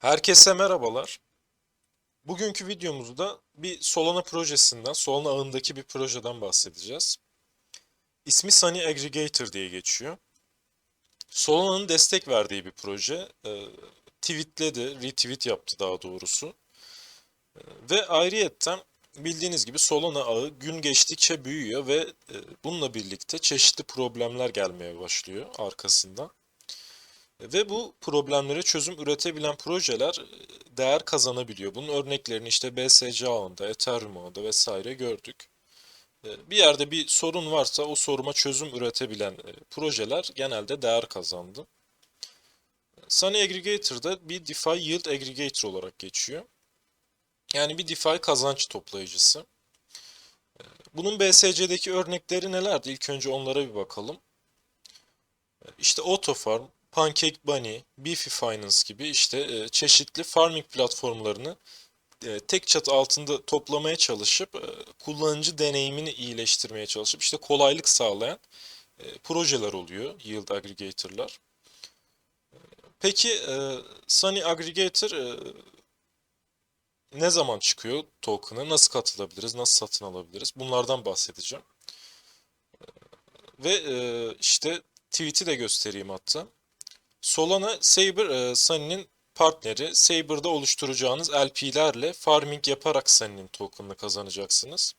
Herkese merhabalar. Bugünkü videomuzda bir Solana projesinden, Solana ağındaki bir projeden bahsedeceğiz. İsmi Sunny Aggregator diye geçiyor. Solana'nın destek verdiği bir proje. Ee, tweetledi, retweet yaptı daha doğrusu. Ee, ve ayrıyetten bildiğiniz gibi Solana ağı gün geçtikçe büyüyor ve e, bununla birlikte çeşitli problemler gelmeye başlıyor arkasından. Ve bu problemlere çözüm üretebilen projeler e, değer kazanabiliyor. Bunun örneklerini işte BSC ağında, Ethereum ağında vesaire gördük. E, Bir yerde bir sorun varsa o soruma çözüm üretebilen e, projeler genelde değer kazandı. Sunny Aggregator'da bir DeFi Yield Aggregator olarak geçiyor. Yani bir DeFi kazanç toplayıcısı. Bunun BSC'deki örnekleri nelerdi? İlk önce onlara bir bakalım. İşte Autofarm, Pancake Bunny, Beefy Finance gibi işte e, çeşitli farming platformlarını e, tek çatı altında toplamaya çalışıp e, kullanıcı deneyimini iyileştirmeye çalışıp işte kolaylık sağlayan projeler oluyor Yield Aggregator'lar. Peki Sunny Aggregator ne zaman çıkıyor token'a? Nasıl katılabiliriz? Nasıl satın alabiliriz? Bunlardan bahsedeceğim. Ve işte tweet'i de göstereyim hatta. Solana Saber e, Sunny'nin partneri. Saber'da oluşturacağınız LP'lerle farming yaparak Sunny'nin token'ını kazanacaksınız.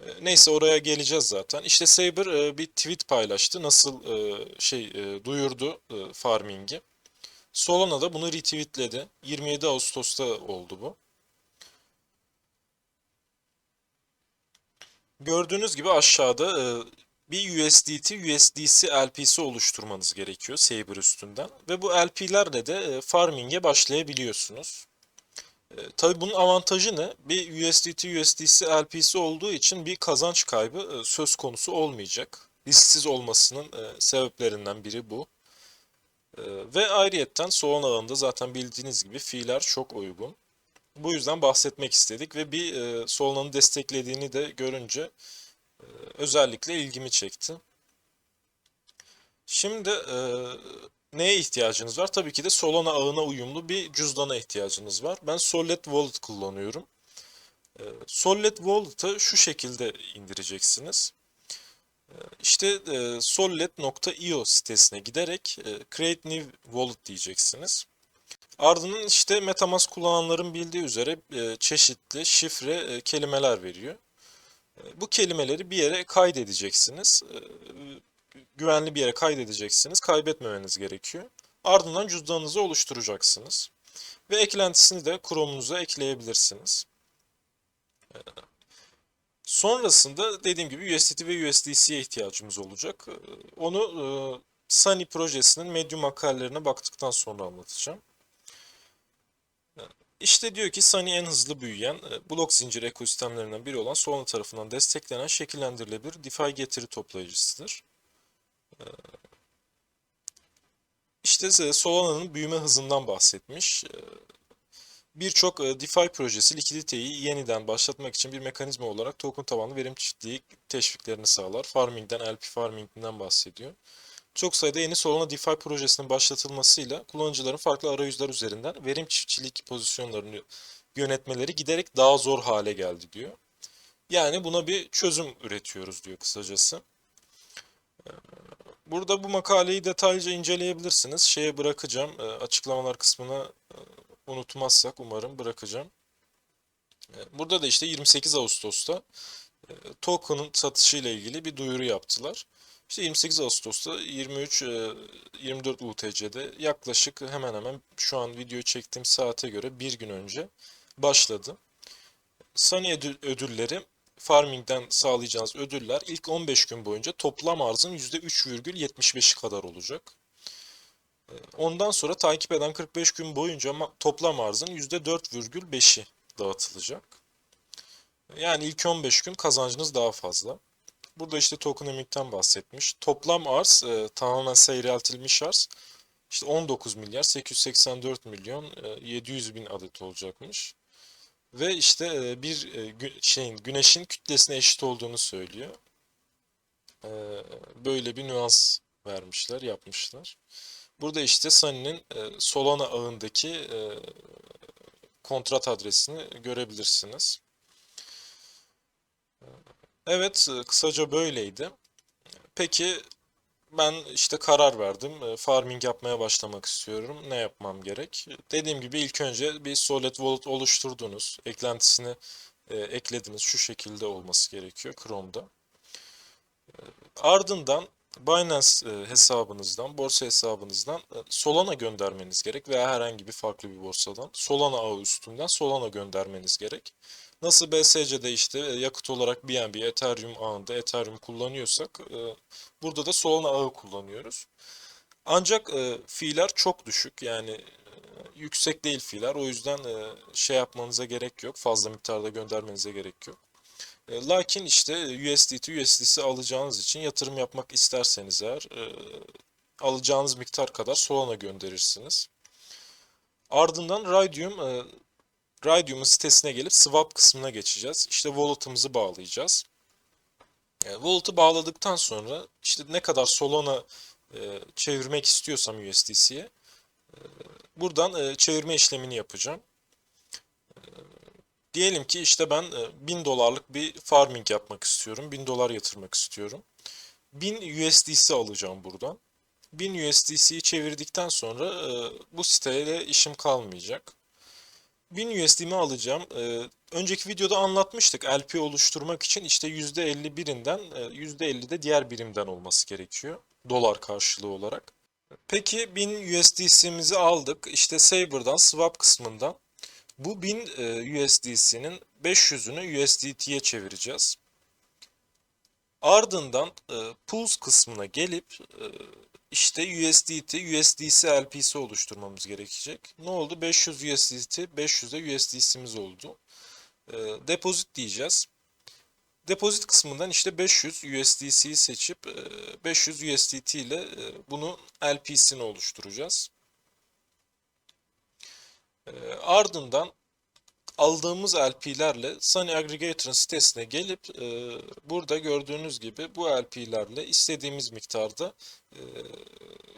E, neyse oraya geleceğiz zaten. İşte Saber e, bir tweet paylaştı. Nasıl e, şey e, duyurdu e, farming'i. Solana da bunu retweetledi. 27 Ağustos'ta oldu bu. Gördüğünüz gibi aşağıda e, bir USDT, USDC LP'si oluşturmanız gerekiyor Saber üstünden. Ve bu LP'lerle de e, farming'e başlayabiliyorsunuz. E, tabii bunun avantajı ne? Bir USDT, USDC LP'si olduğu için bir kazanç kaybı e, söz konusu olmayacak. Risksiz olmasının sebeplerinden biri bu. Ve ayrıyetten Solana ağında zaten bildiğiniz gibi fiiller çok uygun. Bu yüzden bahsetmek istedik ve bir Solana'nın desteklediğini de görünce özellikle ilgimi çekti. Şimdi e, neye ihtiyacınız var? Tabii ki de Solana ağına uyumlu bir cüzdana ihtiyacınız var. Ben Solid Wallet kullanıyorum. E, Solid Wallet'ı şu şekilde indireceksiniz. E, işte e, solid.io sitesine giderek e, Create New Wallet diyeceksiniz. Ardından işte MetaMask kullananların bildiği üzere e, çeşitli şifre e, kelimeler veriyor. Bu kelimeleri bir yere kaydedeceksiniz. E, Güvenli bir yere kaydedeceksiniz. Kaybetmemeniz gerekiyor. Ardından cüzdanınızı oluşturacaksınız. Ve eklentisini de Chrome'unuza ekleyebilirsiniz. E, Sonrasında dediğim gibi USDT ve USDC'ye ihtiyacımız olacak. E, Onu e, Sunny projesinin Medium makalelerine baktıktan sonra anlatacağım. İşte diyor ki Sunny en hızlı büyüyen e, blok zincir ekosistemlerinden biri olan Solana tarafından desteklenen şekillendirilebilir DeFi getiri toplayıcısıdır. E, İşte Solana'nın büyüme hızından bahsetmiş. E, Birçok DeFi projesi likiditeyi yeniden başlatmak için bir mekanizma olarak token tabanlı verim çiftliği teşviklerini sağlar. Farming'den, LP farming'inden bahsediyor. Çok sayıda yeni Solana DeFi projesinin başlatılmasıyla kullanıcıların farklı arayüzler üzerinden verim çiftçilik pozisyonlarını yönetmeleri giderek daha zor hale geldi diyor. Yani buna bir çözüm üretiyoruz diyor kısacası. Ee, Burada bu makaleyi detaylıca inceleyebilirsiniz. Şeye bırakacağım, e, açıklamalar kısmına e, unutmazsak umarım bırakacağım. E, Burada da işte 28 Ağustos'ta token'ın satışı ile ilgili bir duyuru yaptılar. İşte 28 Ağustos'ta 23 e, 24 UTC'de yaklaşık hemen hemen şu an video çektiğim saate göre bir gün önce başladı. Sunny ödül- ödülleri farming'den sağlayacağınız ödüller ilk 15 gün boyunca toplam arzın %3,75'i kadar olacak. E, Ondan sonra takip eden 45 gün boyunca toplam arzın %4,5'i dağıtılacak. Yani ilk 15 gün kazancınız daha fazla. Burada işte tokenomics'ten bahsetmiş. Toplam arz e, tamamen seyreltilmiş arz. İşte 19 milyar 884 milyon e, 700 bin adet olacakmış. Ve işte e, bir e, şeyin güneşin kütlesine eşit olduğunu söylüyor. E, böyle bir nüans vermişler, yapmışlar. Burada işte Sunny'nin e, Solana ağındaki e, kontrat adresini görebilirsiniz. Evet, e, kısaca böyleydi. Peki ben işte karar verdim. E, Farming yapmaya başlamak istiyorum. Ne yapmam gerek? Dediğim gibi ilk önce bir Solid Wallet oluşturdunuz. Eklentisini e, eklediniz. Şu şekilde olması gerekiyor Chrome'da. Ardından Binance hesabınızdan, borsa hesabınızdan Solana göndermeniz gerek veya herhangi bir farklı bir borsadan Solana ağı üstünden Solana göndermeniz gerek. Nasıl BSC'de işte e, yakıt olarak BNB, Ethereum ağında Ethereum kullanıyorsak e, burada da Solana ağı kullanıyoruz. Ancak e, fiiller çok düşük yani e, yüksek değil fiiller o yüzden e, şey yapmanıza gerek yok fazla miktarda göndermenize gerek yok. E, Lakin işte USDT, USDC alacağınız için yatırım yapmak isterseniz eğer e, alacağınız miktar kadar Solana gönderirsiniz. Ardından Raydium, e, Raydium'un sitesine gelip swap kısmına geçeceğiz. İşte wallet'ımızı bağlayacağız. E, wallet'ı bağladıktan sonra işte ne kadar Solana e, çevirmek istiyorsam USDC'ye e, buradan e, çevirme işlemini yapacağım. Diyelim ki işte ben 1000 dolarlık bir farming yapmak istiyorum. 1000 dolar yatırmak istiyorum. 1000 USDC alacağım buradan. 1000 USDC'yi çevirdikten sonra e, bu siteyle işim kalmayacak. 1000 USD'mi alacağım. E, önceki videoda anlatmıştık. LP oluşturmak için işte %50 birinden %50 de diğer birimden olması gerekiyor. Dolar karşılığı olarak. Peki 1000 USDC'mizi aldık. İşte Saber'dan swap kısmından bu 1000 USDC'nin 500'ünü USDT'ye çevireceğiz. Ardından e, Pools kısmına gelip e, işte USDT, USDC LP'si oluşturmamız gerekecek. Ne oldu? 500 USDT, 500'e USDC'miz oldu. E, Deposit diyeceğiz. Depozit kısmından işte 500 USDC'yi seçip 500 USDT ile bunun LP'sini oluşturacağız. E, ardından aldığımız LP'lerle Sunny Aggregator'ın sitesine gelip e, burada gördüğünüz gibi bu LP'lerle istediğimiz miktarda e,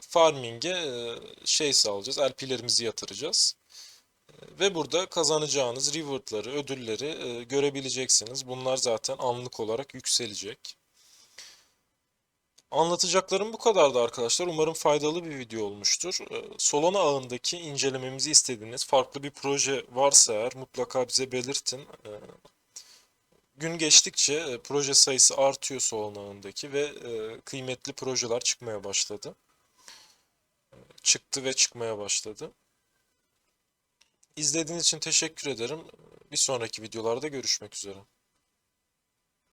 farming'e e, şey sağlayacağız. LP'lerimizi yatıracağız. E, ve burada kazanacağınız rewardları, ödülleri e, görebileceksiniz. Bunlar zaten anlık olarak yükselecek. Anlatacaklarım bu kadardı arkadaşlar. Umarım faydalı bir video olmuştur. Ee, Solana ağındaki incelememizi istediğiniz farklı bir proje varsa eğer mutlaka bize belirtin. Ee, gün geçtikçe e, proje sayısı artıyor Solana ağındaki ve e, kıymetli projeler çıkmaya başladı. Ee, çıktı ve çıkmaya başladı. İzlediğiniz için teşekkür ederim. Bir sonraki videolarda görüşmek üzere.